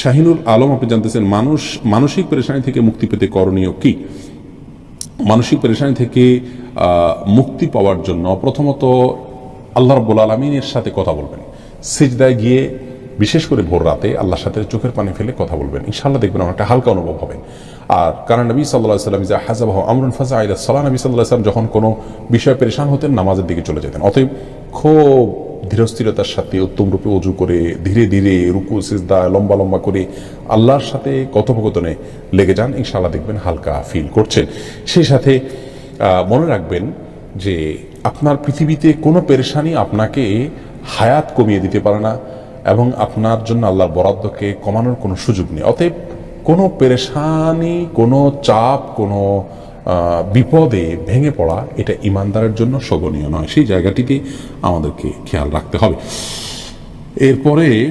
শাহিনুল আলম, আপনি জানতেছেন মানুষ, মানসিক পরেশানি থেকে মুক্তি পেতে করণীয় কি? মানসিক পরেশানি থেকে মুক্তি পাওয়ার জন্য প্রথমত আল্লাহ রব্বুল আলমিনের সাথে কথা বলবেন। সিজদায় গিয়ে, বিশেষ করে ভোর রাতে আল্লাহর সাথে চোখের পানি ফেলে কথা বলবেন। ইনশাল্লাহ দেখবেন আমার একটা হালকা অনুভব হবে। আর কারণ নবী সাল্লাহ সাল্লাম যে হাজাবাহ আমরুন ফাজা আইলা সাল্লাহ নবী সাল্লাহ সাল্লাম যখন কোনো বিষয়ে পরেশান হতেন, নামাজের দিকে চলে যেতেন। অতএব খুব ধীরস্থিরতার সাথে উত্তম রূপে অজু করে ধীরে ধীরে রুকু, সিজদা, লম্বা লম্বা করে আল্লাহর সাথে কথোপকথনে লেগে যান। ইনশাআল্লাহ দেখবেন হালকা ফিল করছেন। সেই সাথে মনে রাখবেন যে আপনার পৃথিবীতে কোনো পেরেশানি আপনাকে হায়াত কমিয়ে দিতে পারে না এবং আপনার জন্য আল্লাহর বরাদ্দকে কমানোর কোনো সুযোগ নেই। অতএব কোনো পেরেশানি, কোনো চাপ, কোনো বিপদে ভেঙে পড়া এটা ইমানদারের জন্য শোভনীয় নয়। সেই জায়গাটিকে আমাদেরকে খেয়াল রাখতে হবে। এরপরে